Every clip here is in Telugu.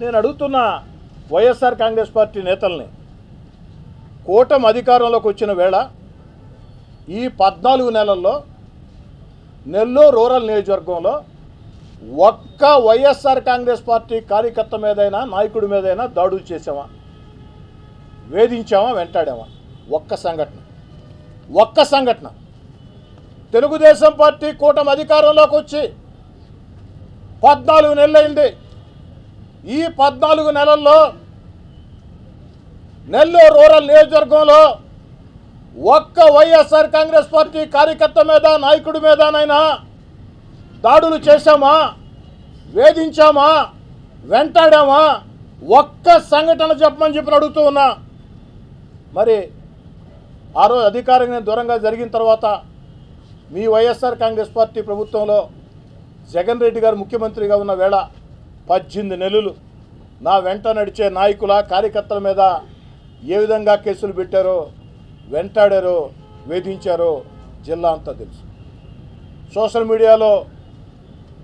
నేను అడుగుతున్న వైఎస్ఆర్ కాంగ్రెస్ పార్టీ నేతల్ని కూటమి అధికారంలోకి వచ్చిన వేళ ఈ పద్నాలుగు నెలల్లో నెల్లూరు రూరల్ నియోజకవర్గంలో ఒక్క వైఎస్ఆర్ కాంగ్రెస్ పార్టీ కార్యకర్త మీదైనా నాయకుడి మీదైనా దాడులు చేసామా వేధించామా? వెంటాడామా? ఒక్క సంఘటన. ఒక్క సంఘటన. తెలుగుదేశం పార్టీ కూటమి అధికారంలోకి వచ్చి పద్నాలుగు నెలలైంది. ఈ పద్నాలుగు నెలల్లో నెల్లూరు రూరల్ నియోజకవర్గంలో ఒక్క వైఎస్ఆర్ కాంగ్రెస్ పార్టీ కార్యకర్త మీద నాయకుడి మీదనైనా దాడులు చేశామా? వేధించామా? వెంటాడామా? ఒక్క సంఘటన చెప్పమని చెప్పి అడుగుతూ ఉన్నా. మరి ఆ రోజు అధికారంగా దూరంగా జరిగిన తర్వాత మీ వైఎస్ఆర్ కాంగ్రెస్ పార్టీ ప్రభుత్వంలో జగన్ రెడ్డి గారు ముఖ్యమంత్రిగా ఉన్న వేళ పద్దెనిమిది నెలలు నా వెంట నడిచే నాయకుల కార్యకర్తల మీద ఏ విధంగా కేసులు పెట్టారో వెంటాడారో వేధించారో జిల్లా అంతా తెలుసు. సోషల్ మీడియాలో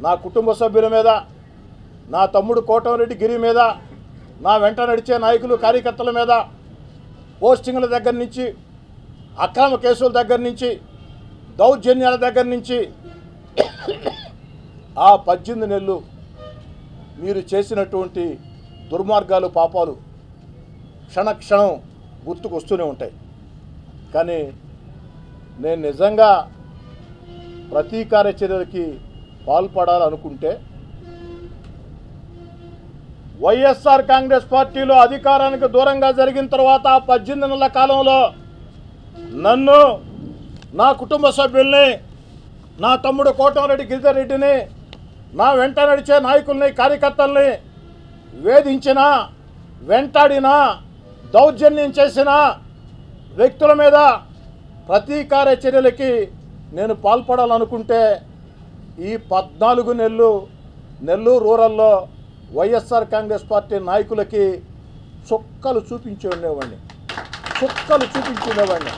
నా కుటుంబ సభ్యుల మీద నా తమ్ముడు కోటమిరెడ్డి గిరి మీద నా వెంట నడిచే నాయకులు కార్యకర్తల మీద పోస్టింగ్ల దగ్గర నుంచి అక్రమ కేసుల దగ్గర నుంచి దౌర్జన్యాల దగ్గర నుంచి ఆ పద్దెనిమిది నెలలు మీరు చేసినటువంటి దుర్మార్గాలు పాపాలు క్షణక్షణం గుర్తుకు వస్తూనే ఉంటాయి. కానీ నేను నిజంగా ప్రతీకార చర్యలకి పాల్పడాలనుకుంటే వైఎస్ఆర్ కాంగ్రెస్ పార్టీలో అధికారానికి దూరంగా జరిగిన తర్వాత పద్దెనిమిది నెలల కాలంలో నన్ను నా కుటుంబ సభ్యుల్ని నా తమ్ముడు కోటమరెడ్డి గిరిధర్ రెడ్డిని నా వెంట నడిచే నాయకుల్ని కార్యకర్తల్ని వేధించిన వెంటాడిన దౌర్జన్యం చేసిన వ్యక్తుల మీద ప్రతీకార చర్యలకి నేను పాల్పడాలనుకుంటే ఈ పద్నాలుగు నెలలు నెల్లూరు రూరల్లో వైఎస్ఆర్ కాంగ్రెస్ పార్టీ నాయకులకి చుక్కలు చూపించి ఉండేవాడిని. చుక్కలు చూపించి ఉండేవాడిని.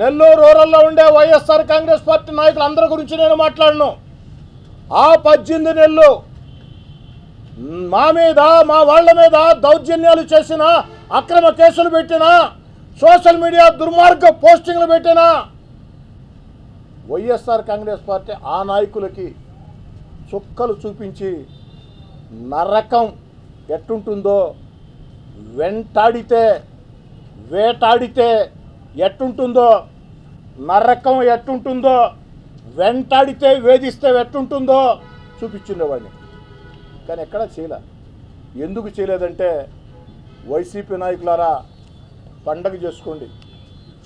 నెల్లూరు రూరల్లో ఉండే వైఎస్ఆర్ కాంగ్రెస్ పార్టీ నాయకులు అందరి గురించి నేను మాట్లాడను. ఆ పద్దెనిమిది నెలలు మా మీద మా వాళ్ళ మీద దౌర్జన్యాలు చేసిన అక్రమ కేసులు పెట్టిన సోషల్ మీడియా దుర్మార్గ పోస్టింగ్లు పెట్టిన వైఎస్ఆర్ కాంగ్రెస్ పార్టీ ఆ నాయకులకి చుక్కలు చూపించి నరకం ఎట్టుంటుందో వెంటాడితే వేటాడితే ఎట్టుంటుందో నరకం ఎట్టుంటుందో వెంటాడితే వేధిస్తే ఎట్టుంటుందో చూపించుండేవాడిని. కానీ ఎక్కడా చేయలే. ఎందుకు చేయలేదంటే వైసీపీ నాయకులారా పండగ చేసుకోండి.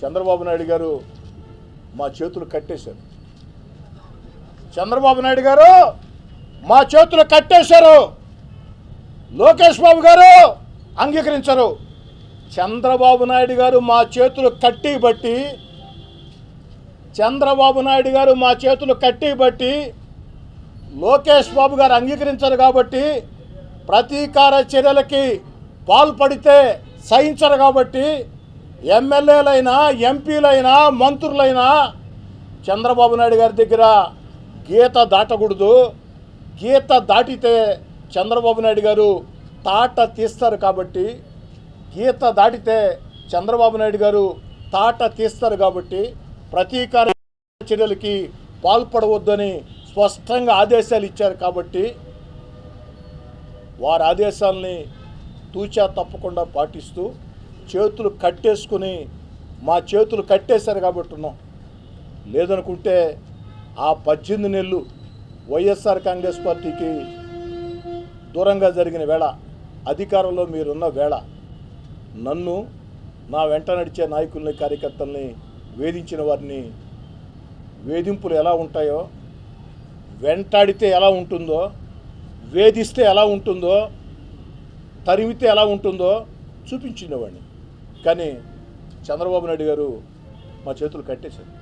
చంద్రబాబు నాయుడు గారు మా చేతులు కట్టేశారు. చంద్రబాబు నాయుడు గారు మా చేతులు కట్టేశారు. లోకేష్ బాబు గారు అంగీకరించరు. చంద్రబాబు నాయుడు గారు మా చేతులు కట్టి బట్టి చంద్రబాబు నాయుడు గారు మా చేతులు కట్టి బట్టి లోకేష్ బాబు గారు అంగీకరించరు కాబట్టి ప్రతీకార చర్యలకి పాల్పడితే సహించరు కాబట్టి ఎమ్మెల్యేలైనా ఎంపీలైనా మంత్రులైనా చంద్రబాబు నాయుడు గారి దగ్గర గీత దాటకూడదు. గీత దాటితే చంద్రబాబు నాయుడు గారు తాట తీస్తారు కాబట్టి గీత దాటితే చంద్రబాబు నాయుడు గారు తాట తీస్తారు కాబట్టి ప్రతీకార చర్యలకి పాల్పడవద్దని స్పష్టంగా ఆదేశాలు ఇచ్చారు కాబట్టి వారి ఆదేశాలని తూచా తప్పకుండా పాటిస్తూ చేతులు కట్టేసుకుని మా చేతులు కట్టేశారు కాబట్టి ఉన్నాం. లేదనుకుంటే ఆ పద్దెనిమిది నెలలు వైఎస్ఆర్ కాంగ్రెస్ పార్టీకి దూరంగా జరిగిన వేళ అధికారంలో మీరున్న వేళ నన్ను నా వెంట నడిచే నాయకుల్ని కార్యకర్తల్ని వేధించిన వారిని వేధింపులు ఎలా ఉంటాయో వెంటాడితే ఎలా ఉంటుందో వేధిస్తే ఎలా ఉంటుందో తరిమితే ఎలా ఉంటుందో చూపించినవాడిని కానీ చంద్రబాబు నాయుడు గారు మా చేతులు కట్టేశారు.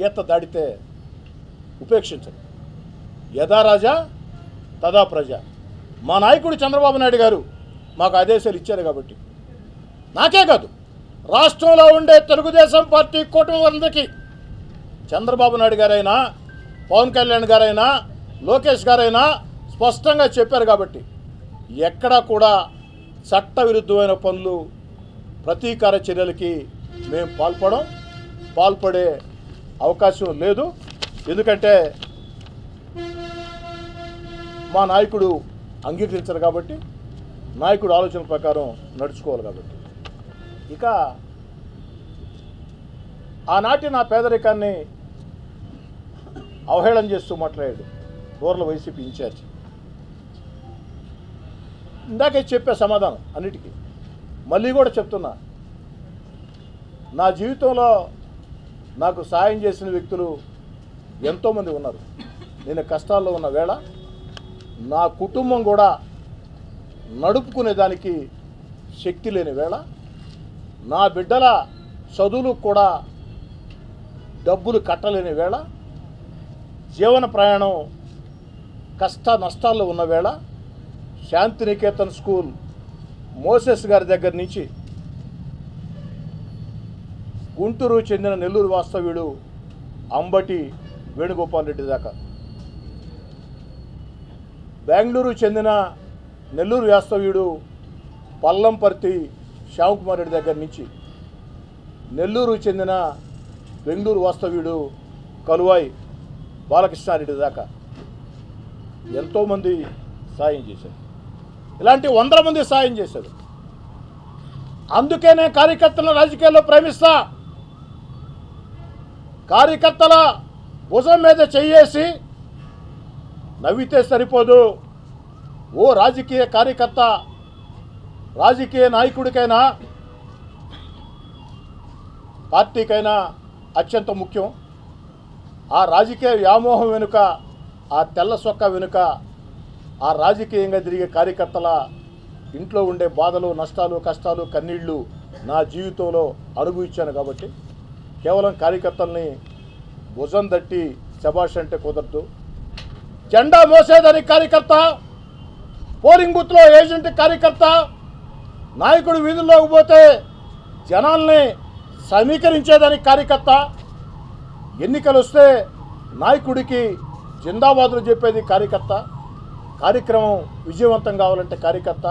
గీత దాడితే ఉపేక్షించరు. యథా రాజా తదా ప్రజ. మా నాయకుడు చంద్రబాబు నాయుడు గారు మాకు ఆదేశాలు ఇచ్చారు కాబట్టి. నాకే కాదు. రాష్ట్రంలో ఉండే తెలుగుదేశం పార్టీ కూటమి వాళ్ళకి చంద్రబాబు నాయుడు గారైనా పవన్ కళ్యాణ్ గారైనా లోకేష్ గారైనా స్పష్టంగా చెప్పారు కాబట్టి ఎక్కడా కూడా చట్టవిరుద్ధమైన పనులు ప్రతీకార చర్యలకి మేము పాల్పడం పాల్పడే అవకాశం లేదు. ఎందుకంటే మా నాయకుడు అంగీకరించరు కాబట్టి నాయకుడు ఆలోచన ప్రకారం నడుచుకోవాలి కాబట్టి. ఇక ఆనాటి నా పేదరికాన్ని అవహేళన చేస్తూ మాట్లాడాడు రూరల్ వైసీపీ ఇన్ఛార్జ్. ఇందాకే చెప్పే సమాధానం అన్నిటికీ. మళ్ళీ కూడా చెప్తున్నా నా జీవితంలో నాకు సాయం చేసిన వ్యక్తులు ఎంతోమంది ఉన్నారు. నేను కష్టాల్లో ఉన్న వేళ నా కుటుంబం కూడా నడుపుకునే దానికి శక్తి లేని వేళ నా బిడ్డల చదువులు కూడా డబ్బులు కట్టలేని వేళ జీవన ప్రయాణం కష్ట నష్టాల్లో ఉన్న వేళ శాంతినికేతన్ స్కూల్ మోసెస్ గారి దగ్గర నుంచి గుంటూరు చెందిన నెల్లూరు వాస్తవ్యుడు అంబటి వేణుగోపాల్ రెడ్డి దాకా. బెంగళూరు చెందిన నెల్లూరు వాస్తవ్యుడు పల్లంపర్తి శ్యామకుమార్ రెడ్డి దగ్గర నుంచి నెల్లూరు చెందిన బెంగళూరు వాస్తవ్యుడు కలువాయి బాలకృష్ణారెడ్డి దాకా ఎంతోమంది సాయం చేశారు. ఇలాంటి వందల మంది సాయం చేశారు. అందుకే నేను కార్యకర్తలను రాజకీయాల్లో ప్రేమిస్తా. కార్యకర్తల భుజం మీద చెయ్యేసి నవ్వితే సరిపోదు. ఓ రాజకీయ కార్యకర్త రాజకీయ నాయకుడికైనా పార్టీకైనా అత్యంత ముఖ్యం. ఆ రాజకీయ వ్యామోహం వెనుక ఆ తెల్ల సొక్క వెనుక ఆ రాజకీయంగా తిరిగే కార్యకర్తల ఇంట్లో ఉండే బాధలు నష్టాలు కష్టాలు కన్నీళ్ళు నా జీవితంలో అనుభవించాను కాబట్టి కేవలం కార్యకర్తల్ని భుజం తట్టి శబాష్ అంటే కుదరదు. జెండా మోసేదానికి కార్యకర్త పోలింగ్ బూత్లో ఏజెంట్ కార్యకర్త నాయకుడు వీధుల్లోకి పోతే జనాల్ని సమీకరించేదానికి కార్యకర్త. ఎన్నికలు వస్తే నాయకుడికి జిందాబాదులు చెప్పేది కార్యకర్త. కార్యక్రమం విజయవంతం కావాలంటే కార్యకర్త.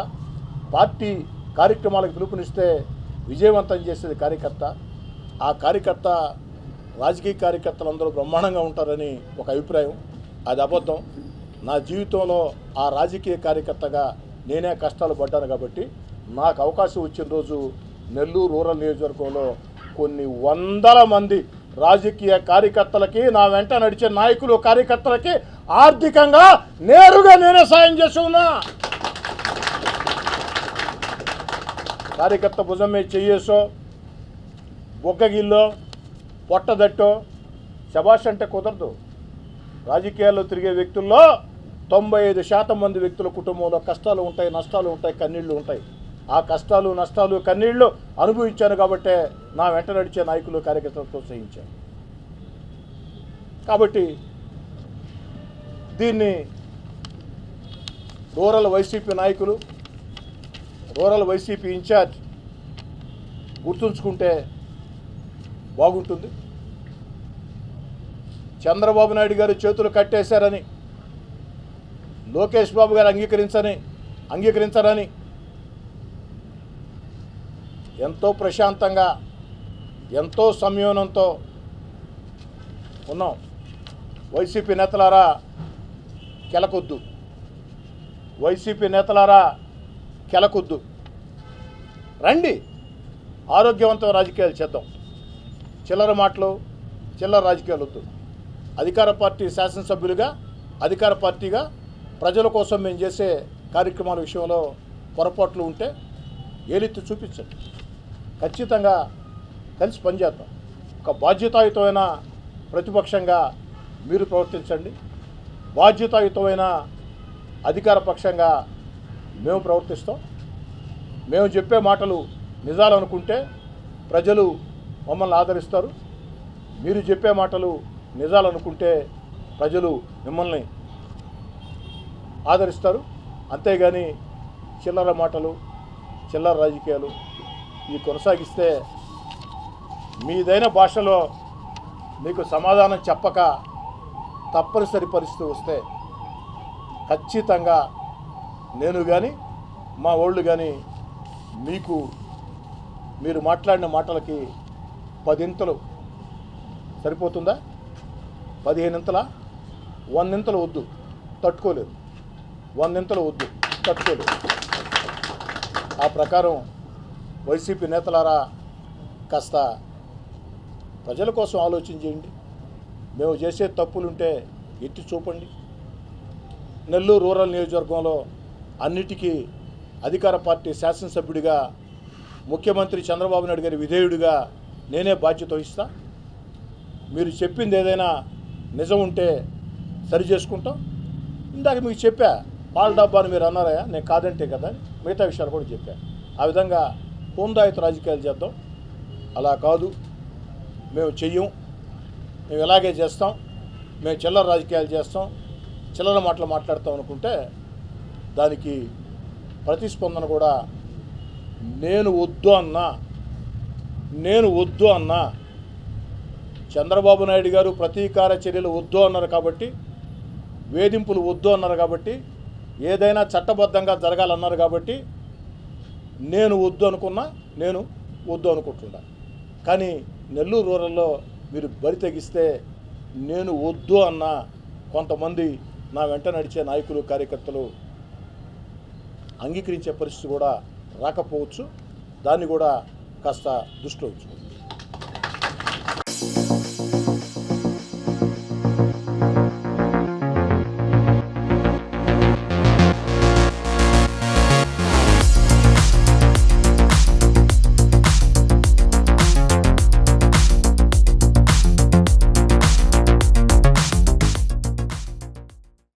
పార్టీ కార్యక్రమాలకు పిలుపునిస్తే విజయవంతం చేసేది కార్యకర్త. ఆ కార్యకర్త రాజకీయ కార్యకర్తలు అందరూ బ్రహ్మాండంగా ఉంటారని ఒక అభిప్రాయం. అది అబద్ధం. నా జీవితంలో ఆ రాజకీయ కార్యకర్తగా నేనే కష్టాలు పడ్డాను కాబట్టి నాకు అవకాశం వచ్చిన రోజు నెల్లూరు రూరల్ నియోజకవర్గంలో కొన్ని వందల మంది రాజకీయ కార్యకర్తలకి నా వెంట నడిచే నాయకులు కార్యకర్తలకి ఆర్థికంగా నేరుగా నేనే సాయం చేసి ఉన్నా. కార్యకర్త భుజం మీద చెయ్యేసో బొగ్గగిల్లో పొట్టదట్టో శబాష్ అంటే కుదరదు. రాజకీయాల్లో తిరిగే వ్యక్తుల్లో తొంభై ఐదు శాతం మంది వ్యక్తుల కుటుంబంలో కష్టాలు ఉంటాయి నష్టాలు ఉంటాయి కన్నీళ్ళు ఉంటాయి. ఆ కష్టాలు నష్టాలు కన్నీళ్ళు అనుభవించాను కాబట్టే నా వెంట నడిచే నాయకులు కార్యకర్తలు ప్రోత్సహించారు కాబట్టి దీన్ని రూరల్ వైసీపీ నాయకులు రూరల్ వైసీపీ ఇన్ఛార్జ్ గుర్తుంచుకుంటే బాగుంటుంది. చంద్రబాబు నాయుడు గారు చేతులు కట్టేశారని లోకేష్ బాబు గారు అంగీకరించని అంగీకరించరని ఎంతో ప్రశాంతంగా ఎంతో సంయోనంతో ఉన్నాం. వైసీపీ నేతలారా కెలకొద్దు. వైసీపీ నేతలారా కెలకొద్దు. రండి. ఆరోగ్యవంతం రాజకీయాలు చేద్దాం. చిల్లర మాటలు చిల్లర రాజకీయాలు వద్దు. అధికార పార్టీ శాసనసభ్యులుగా అధికార పార్టీగా ప్రజల కోసం మేము చేసే కార్యక్రమాల విషయంలో పొరపాట్లు ఉంటే ఏలెత్తి చూపించండి. ఖచ్చితంగా కలిసి పనిచేద్దాం. ఒక బాధ్యతాయుతమైన ప్రతిపక్షంగా మీరు ప్రవర్తించండి. బాధ్యతాయుతమైన అధికార పక్షంగా మేము ప్రవర్తిస్తాం. మేము చెప్పే మాటలు నిజాలనుకుంటే ప్రజలు మమ్మల్ని ఆదరిస్తారు. మీరు చెప్పే మాటలు నిజాలనుకుంటే ప్రజలు మిమ్మల్ని ఆదరిస్తారు. అంతేగాని చిల్లర మాటలు చిల్లర రాజకీయాలు ఇది కొనసాగిస్తే మీదైన భాషలో మీకు సమాధానం చెప్పక తప్పనిసరి పరిస్థితి వస్తే ఖచ్చితంగా నేను కానీ మా వాళ్ళు కానీ మీకు మీరు మాట్లాడిన మాటలకి పదింతలు సరిపోతుందా? పదిహేనింతలా? వందింతలు వద్దు తట్టుకోలేదు. వందింతలు వద్దు తట్టుకోలేదు. ఆ ప్రకారం వైసీపీ నేతలారా కాస్త ప్రజల కోసం ఆలోచించేయండి మేము చేసే తప్పులుంటే ఎత్తి చూపండి. నెల్లూరు రూరల్ నియోజకవర్గంలో అన్నిటికీ అధికార పార్టీ శాసనసభ్యుడిగా ముఖ్యమంత్రి చంద్రబాబు నాయుడు గారి విధేయుడిగా నేనే బాధ్యత వహిస్తా. మీరు చెప్పింది ఏదైనా నిజం ఉంటే సరి చేసుకుంటాం. ఇందాక మీకు చెప్పా పాల డబ్బాని మీరు అన్నారయ్యా నేను కాదంటే కదా అని. మిగతా విషయాలు కూడా చెప్పా. ఆ విధంగా హోందాయుత రాజకీయాలు చేద్దాం. అలా కాదు. మేము చెయ్యం. మేము ఇలాగే చేస్తాం. మేము చిల్లర రాజకీయాలు చేస్తాం. చిల్లర మాటలు మాట్లాడతాం అనుకుంటే దానికి ప్రతిస్పందన కూడా నేను వద్దు అన్నా నేను వద్దు అన్నా చంద్రబాబు నాయుడు గారు ప్రతీకార చర్యలు వద్దు అన్నారు కాబట్టి వేధింపులు వద్దు అన్నారు కాబట్టి ఏదైనా చట్టబద్ధంగా జరగాలన్నారు కాబట్టి నేను వద్దు అనుకున్నా నేను వద్దు అనుకుంటున్నా. కానీ నెల్లూరు రూరల్లో మీరు బరి తెగిస్తే నేను వద్దు అన్న కొంతమంది నా వెంట నడిచే నాయకులు కార్యకర్తలు అంగీకరించే పరిస్థితి కూడా రాకపోవచ్చు. దాన్ని కూడా కాస్త దృష్టిలో ఉంచుకోవచ్చు